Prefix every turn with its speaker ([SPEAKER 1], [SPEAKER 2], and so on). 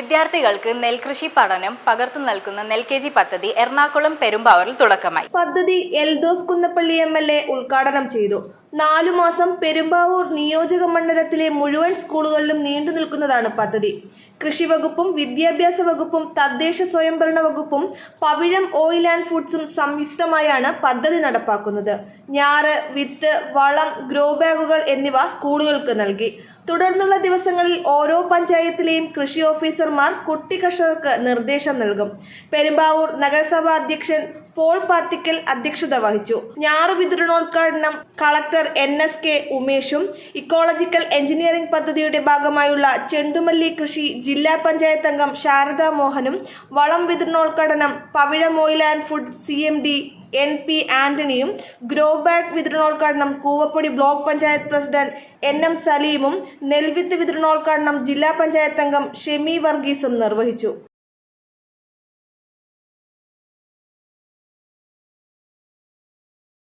[SPEAKER 1] വിദ്യാർത്ഥികൾക്ക് നെൽകൃഷി പഠനം പകർന്നു നൽകുന്ന നെൽ കെ ജി പദ്ധതി എറണാകുളം പെരുമ്പാവൂരിൽ തുടക്കമായി.
[SPEAKER 2] പദ്ധതി Eldhose Kunnappilly M L A ഉദ്ഘാടനം ചെയ്തു. നാലു മാസം പെരുമ്പാവൂർ നിയോജക മണ്ഡലത്തിലെ മുഴുവൻ സ്കൂളുകളിലും നീണ്ടു നിൽക്കുന്നതാണ് പദ്ധതി. കൃഷി വകുപ്പും വിദ്യാഭ്യാസ വകുപ്പും തദ്ദേശ സ്വയംഭരണ വകുപ്പും പവിഴം ഓയിൽ ആൻഡ് ഫുഡ്സും സംയുക്തമായാണ് പദ്ധതി നടപ്പാക്കുന്നത്. ഞാറ് വിത്ത് വളം ഗ്രോ ബാഗുകൾ എന്നിവ സ്കൂളുകൾക്ക് നൽകി. തുടർന്നുള്ള ദിവസങ്ങളിൽ ഓരോ പഞ്ചായത്തിലെയും കൃഷി ഓഫീസർമാർ കുട്ടി കർഷകർക്ക് നിർദ്ദേശം നൽകും. പെരുമ്പാവൂർ നഗരസഭാ അധ്യക്ഷൻ പോൾ പാത്തിക്കൽ അധ്യക്ഷത വഹിച്ചു. ഞാറു വിതരണോദ്ഘാടനം കളക്ടർ എൻ എസ് കെ ഉമേഷും ഇക്കോളജിക്കൽ എഞ്ചിനീയറിംഗ് പദ്ധതിയുടെ ഭാഗമായുള്ള ചെണ്ടുമല്ലി കൃഷി ജില്ലാ പഞ്ചായത്ത് അംഗം ശാരദാ മോഹനും വളം വിതരണോദ്ഘാടനം Pavizham oil and food C M D N P ആന്റണിയും grow bag വിതരണോദ്ഘാടനം കൂവപ്പൊടി block panchayat president N M സലീമും നെൽവിത്ത് വിതരണോദ്ഘാടനം ജില്ലാ പഞ്ചായത്ത് അംഗം ഷെമി വർഗീസും നിർവഹിച്ചു.